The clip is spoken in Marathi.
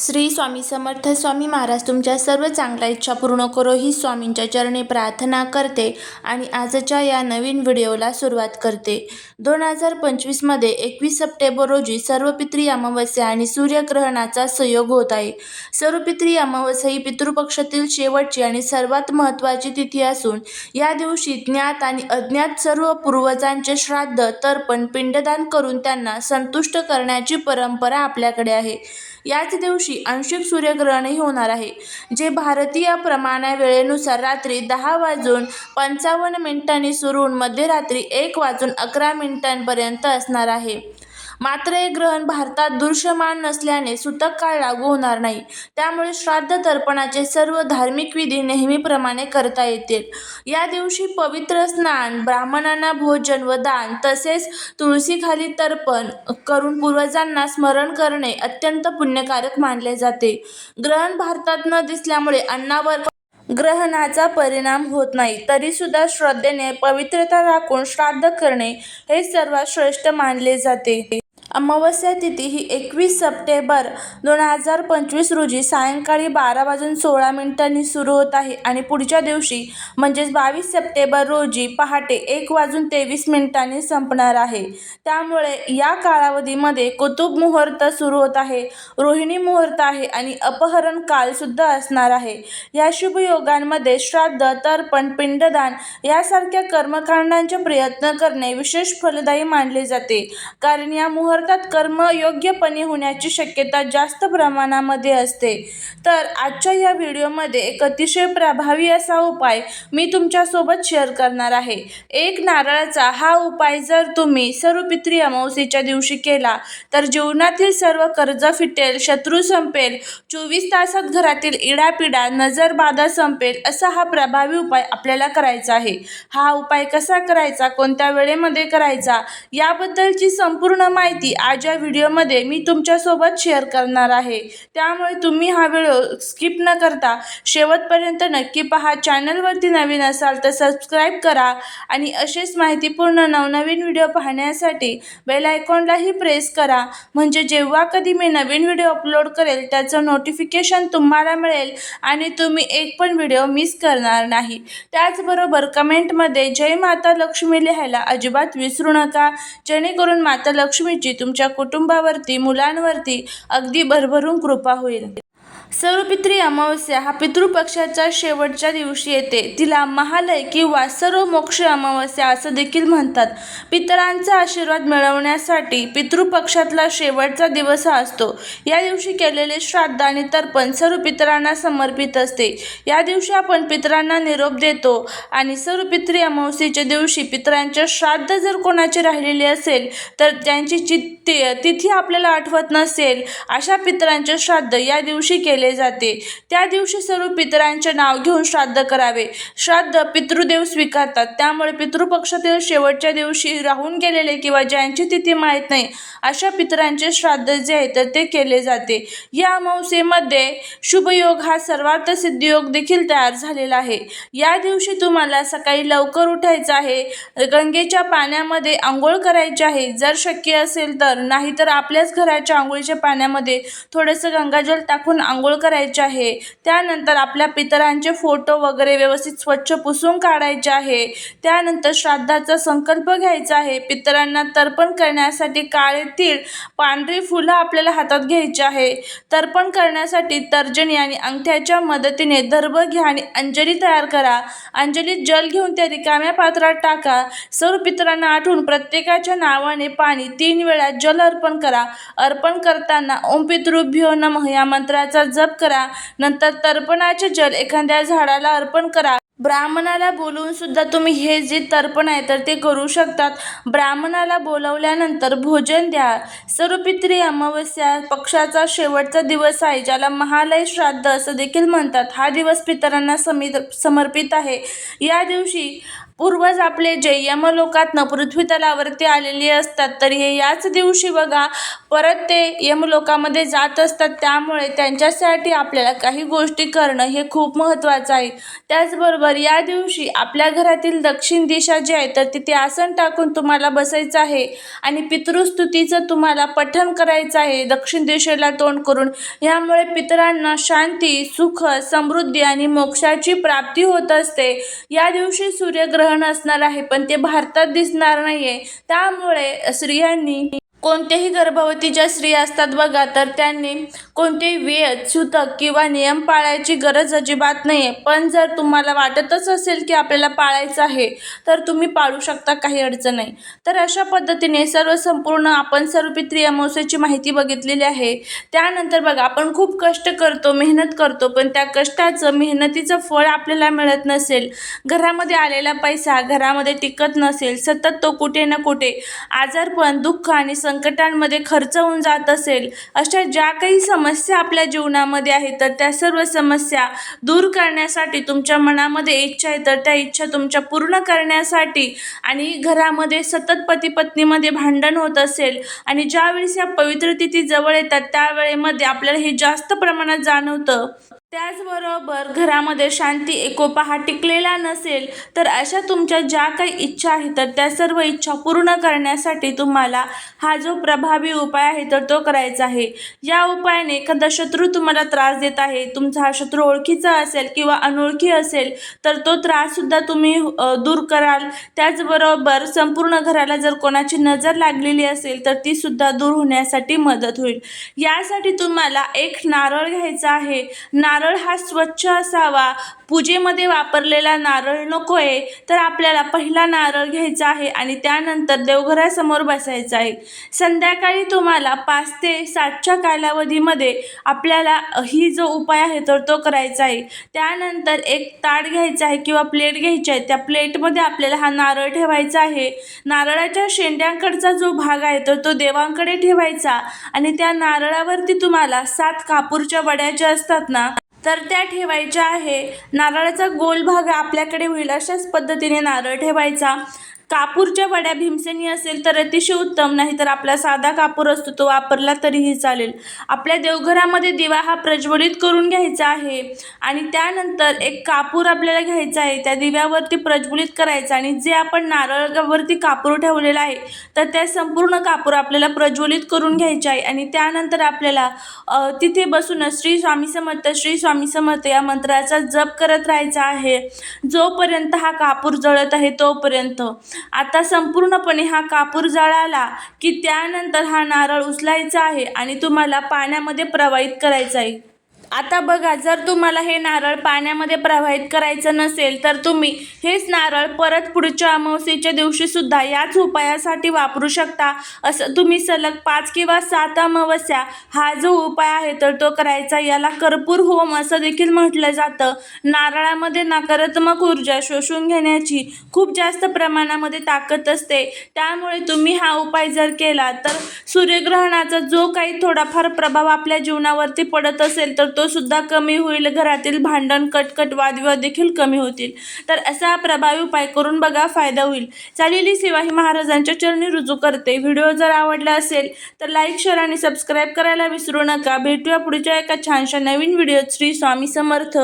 श्री स्वामी समर्थ स्वामी महाराज तुमच्या सर्व चांगल्या इच्छा पूर्ण करो ही स्वामींच्या चरणी प्रार्थना करते आणि आजच्या या नवीन व्हिडिओला सुरुवात करते. दोन हजार पंचवीसमध्ये एकवीस सप्टेंबर रोजी सर्वपित्री अमावस्या आणि सूर्यग्रहणाचा संयोग होत आहे. सर्वपित्री अमावस्या ही पितृपक्षातील शेवटची आणि सर्वात महत्त्वाची तिथी असून या दिवशी ज्ञात आणि अज्ञात सर्व पूर्वजांचे श्राद्ध तर्पण पिंडदान करून त्यांना संतुष्ट करण्याची परंपरा आपल्याकडे आहे. याच दिवशी आंशिक सूर्यग्रहणही होणार आहे जे भारतीय प्रमाणा वेळेनुसार रात्री दहा वाजून पंचावन्न मिनिटांनी सुरू होऊन मध्यरात्री एक वाजून अकरा मिनिटांपर्यंत असणार आहे. मात्र हे ग्रहण भारतात दृश्यमान नसल्याने सुतक काळ लागू होणार नाही. त्यामुळे श्राद्ध तर्पणाचे सर्व धार्मिक विधी नेहमीप्रमाणे करता येतील. या दिवशी पवित्र स्नान ब्राह्मणांना भोजन व दान तसेच तुळशीखाली तर्पण करून पूर्वजांना स्मरण करणे अत्यंत पुण्यकारक मानले जाते. ग्रहण भारतात न दिसल्यामुळे अन्नावर ग्रहणाचा परिणाम होत नाही. तरीसुद्धा श्रद्धेने पवित्रता राखून श्राद्ध करणे हे सर्वात श्रेष्ठ मानले जाते. अमावस्या तिथी ही एकवीस सप्टेंबर दोन हजार पंचवीस रोजी सायंकाळी बारा वाजून सोळा मिनिटांनी सुरू होत आहे आणि पुढच्या दिवशी म्हणजेच बावीस सप्टेंबर रोजी पहाटे एक वाजून तेवीस मिनिटांनी संपणार आहे. त्यामुळे या कालावधीमध्ये कुतुब मुहूर्त सुरू होत आहे रोहिणी मुहूर्त आहे आणि अपहरण कालसुद्धा असणार आहे. या शुभयोगांमध्ये श्राद्ध तर्पण पिंडदान यासारख्या कर्मकांडांचे प्रयत्न करणे विशेष फलदायी मानले जाते. कारण या मुहूर्त मुहूर्तात कर्म योग्यपणे होण्याची शक्यता जास्त प्रमाणामध्ये असते. तर आजच्या या व्हिडिओमध्ये एक अतिशय प्रभावी असा उपाय मी तुमच्यासोबत शेअर करणार आहे. एक नारळाचा हा उपाय जर तुम्ही सर्व पित्री अमावस्येच्या दिवशी केला तर जीवनातील सर्व कर्ज फिटेल शत्रू संपेल चोवीस तासात घरातील इडापिडा नजरबाधा संपेल असा हा प्रभावी उपाय आपल्याला करायचा आहे. हा उपाय कसा करायचा कोणत्या वेळेमध्ये करायचा याबद्दलची संपूर्ण माहिती आज या व्हिडिओमध्ये मी तुमच्यासोबत शेअर करणार आहे. त्यामुळे तुम्ही हा व्हिडिओ स्किप न करता शेवटपर्यंत नक्की पहा. चॅनलवरती नवीन असाल तर सबस्क्राईब करा आणि असेच माहितीपूर्ण नवनवीन व्हिडिओ पाहण्यासाठी बेल आयकॉनलाही प्रेस करा. म्हणजे जेव्हा कधी मी नवीन व्हिडिओ अपलोड करेल त्याचं नोटिफिकेशन तुम्हाला मिळेल आणि तुम्ही एक पण व्हिडिओ मिस करणार नाही. त्याचबरोबर कमेंटमध्ये जय माता लक्ष्मी लिहायला अजिबात विसरू नका. जेणेकरून माता लक्ष्मीची तुमच्या कुटुंबावरती मुलांवरती अगदी भरभरून कृपा होईल. सर्वपित्री अमावस्या हा पितृपक्षाच्या शेवटच्या दिवशी येते. तिला महालय किंवा सर्व मोक्ष अमावस्या असं देखील म्हणतात. पितरांचा आशीर्वाद मिळवण्यासाठी पितृपक्षातला शेवटचा दिवस हा असतो. या दिवशी केलेले श्राद्ध आणि तर्पण सर्व पितरांना समर्पित असते. या दिवशी आपण पितरांना निरोप देतो आणि सर्व पित्री अमावस्येच्या दिवशी पितरांच्या श्राद्ध जर कोणाचे राहिलेले असेल तर त्यांची ते तिथी आपल्याला आठवत नसेल अशा पितरांचे श्राद्ध या दिवशी केले जाते. त्या दिवशी सर्व पितरांचे नाव घेऊन श्राद्ध करावे. श्राद्ध पितृदेव स्वीकारतात. त्यामुळे पितृपक्षातील शेवटच्या दिवशी राहून गेलेले किंवा ज्यांची तिथी माहीत नाही अशा पितरांचे श्राद्ध जे आहे तर ते केले जाते. या अमावस्येमध्ये शुभयोग हा सर्वार्थ सिद्धियोग देखील तयार झालेला आहे. या दिवशी तुम्हाला सकाळी लवकर उठायचं आहे. गंगेच्या पाण्यामध्ये आंघोळ करायची आहे. जर शक्य असेल तर नाहीतर आपल्याच घराच्या आंघोळीच्या पाण्यामध्ये थोडंसं गंगाजल टाकून आंघोळ करायचे आहे. त्यानंतर आपल्या पितरांचे फोटो वगैरे व्यवस्थित स्वच्छ पुसून काढायचे आहे. त्यानंतर श्राद्धाचा संकल्प घ्यायचा आहे. पितरांना तर्पण करण्यासाठी काळे तीळ पांढरी फुलं आपल्याला हातात घ्यायची आहे. तर्पण करण्यासाठी तर्जनी आणि अंगठ्याच्या मदतीने दर्भ घ्या आणि अंजली तयार करा. अंजलीत जल घेऊन त्या रिकाम्या पात्रात टाका. सर्व पितरांना आठवून प्रत्येकाच्या नावाने पाणी तीन वेळा जल अर्पण करा. अर्पण करताना ओम पितृभ्यो नम या मंत्राचा जप करा. नंतर तर्पणाचे जल एखाद्या झाडाला अर्पण करा. ब्राह्मणाला बोलवून सुद्धा तुम्ही हे जे तर्पण आहे तर ते करू शकतात. ब्राह्मणाला बोलवल्यानंतर भोजन द्या. सर्वपित्री अमावस्या पक्षाचा शेवटचा दिवस आहे ज्याला महालय श्राद्ध असं देखील म्हणतात. हा दिवस पितरांना समित समर्पित आहे. या दिवशी पूर्वज आपले जे यमलोकातनं पृथ्वी तलावरती आलेले असतात. तर हे याच दिवशी बघा परत ते यमलोकामध्ये जात असतात. त्यामुळे त्यांच्यासाठी आपल्याला काही गोष्टी करणं हे खूप महत्त्वाचं आहे. त्याचबरोबर या दिवशी आपल्या घरातील दक्षिण दिशा जी आहे तर तिथे आसन टाकून तुम्हाला बसायचं आहे आणि पितृस्तुतीचं तुम्हाला पठण करायचं आहे. दक्षिण दिशेला तोंड करून. यामुळे पितरांना शांती सुख समृद्धी आणि मोक्षाची प्राप्ती होत असते. या दिवशी सूर्यग्रह सण असणार आहे पण ते भारतात दिसणार नाही आहे त्यामुळे स्त्रियांनी कोणत्याही गर्भवती ज्या स्त्रिया असतात बघा तर त्यांनी कोणतेही वेळ सूतक किंवा नियम पाळायची गरज अजिबात नाही आहे पण जर तुम्हाला वाटतच असेल की आपल्याला पाळायचं आहे तर तुम्ही पाळू शकता काही अडचण नाही. तर अशा पद्धतीने सर्व संपूर्ण आपण सर्व पितृ माहिती बघितलेली आहे. त्यानंतर बघा आपण खूप कष्ट करतो मेहनत करतो पण त्या कष्टाचं मेहनतीचं फळ आपल्याला मिळत नसेल. घरामध्ये आलेला पैसा घरामध्ये टिकत नसेल सतत तो कुठे ना कुठे आजारपण दुःख आणि संकटांमध्ये खर्च होऊन जात असेल अशा ज्या काही समस्या आपल्या जीवनामध्ये आहेत तर त्या सर्व समस्या दूर करण्यासाठी तुमच्या मनामध्ये इच्छा आहे तर त्या इच्छा तुमच्या पूर्ण करण्यासाठी आणि घरामध्ये सतत पती पत्नीमध्ये भांडण होत असेल आणि ज्यावेळेस या पवित्र तिथी जवळ येतात त्यावेळेमध्ये आपल्याला हे जास्त प्रमाणात जाणवतं. त्याचबरोबर घरामध्ये शांती एकोपा हा टिकलेला नसेल तर अशा तुमच्या ज्या काही इच्छा आहेत तर त्या सर्व इच्छा पूर्ण करण्यासाठी तुम्हाला हा जो प्रभावी उपाय आहे तर तो करायचा आहे. या उपायाने एखादा शत्रू तुम्हाला त्रास देत आहे तुमचा हा शत्रू ओळखीचा असेल किंवा अनोळखी असेल तर तो त्राससुद्धा तुम्ही दूर कराल. त्याचबरोबर संपूर्ण घराला जर कोणाची नजर लागलेली असेल तर ती सुद्धा दूर होण्यासाठी मदत होईल. यासाठी तुम्हाला एक नारळ घ्यायचा आहे. नारळ नारळ हा स्वच्छ असावा. पूजेमध्ये वापरलेला नारळ नको आहे तर आपल्याला पहिला नारळ घ्यायचा आहे आणि त्यानंतर देवघरासमोर बसायचं आहे. संध्याकाळी तुम्हाला पाच ते सातच्या कालावधीमध्ये आपल्याला ही जो उपाय आहे तर तो करायचा आहे. त्यानंतर एक ताट घ्यायचा आहे किंवा प्लेट घ्यायची आहे. त्या प्लेटमध्ये आपल्याला हा नारळ ठेवायचा आहे. नारळाच्या शेंड्यांकडचा जो भाग आहे तर तो देवांकडे ठेवायचा. आणि त्या नारळावरती तुम्हाला सात कापूरच्या वड्या ज्या असतात ना तर त्या ठेवायच्या आहे. नारळाचा गोल भाग आपल्याकडे होईल अशाच पद्धतीने नारळ ठेवायचा. कापूरच्या वड्या भीमसेनी असेल तर अतिशय उत्तम नाही तर आपला साधा कापूर असतो तो वापरला तरीही चालेल. आपल्या देवघरामध्ये दिवा हा प्रज्वलित करून घ्यायचा आहे आणि त्यानंतर एक कापूर आपल्याला घ्यायचा आहे. त्या दिव्यावरती प्रज्वलित करायचा आणि जे आपण नारळावरती कापूर ठेवलेला आहे तर त्या संपूर्ण कापूर आपल्याला प्रज्वलित करून घ्यायचे आहे. आणि त्यानंतर आपल्याला तिथे बसून श्री स्वामी समर्थ श्री स्वामी समर्थ या मंत्राचा जप करत राहायचा आहे. जोपर्यंत हा कापूर जळत आहे तोपर्यंत. आता संपूर्णपणे हा कापूर जळाला की त्यानंतर हा नारळ उचलायचा आहे आणि तुम्हाला पाण्यामध्ये प्रवाहित करायचा आहे. आता बघा जर तुम्हाला हे नारळ पाण्यामध्ये प्रवाहित करायचं नसेल तर तुम्ही हेच नारळ परत पुढच्या अमावस्येच्या दिवशीसुद्धा याच उपायासाठी वापरू शकता. असं तुम्ही सलग पाच किंवा सात अमावस्या हा जो उपाय आहे तर तो करायचा. याला कर्पूर होम असं देखील म्हटलं जातं. नारळामध्ये नकारात्मक ऊर्जा शोषून घेण्याची खूप जास्त प्रमाणामध्ये ताकद असते. त्यामुळे तुम्ही हा उपाय जर केला तर सूर्यग्रहणाचा जो काही थोडाफार प्रभाव आपल्या जीवनावरती पडत असेल तर तो तो सुद्धा कमी होईल. घरातील भांडण कटकट वादविवाद देखील कमी होतील. तर असा प्रभावी उपाय करून बघा फायदा होईल. चालेली सेवा ही महाराजांच्या चरणी रुजू करते. व्हिडिओ जर आवडला असेल तर लाईक शेअर आणि सबस्क्राईब करायला विसरू नका. भेटूया पुढच्या एका छानशा नवीन व्हिडिओ श्री स्वामी समर्थ.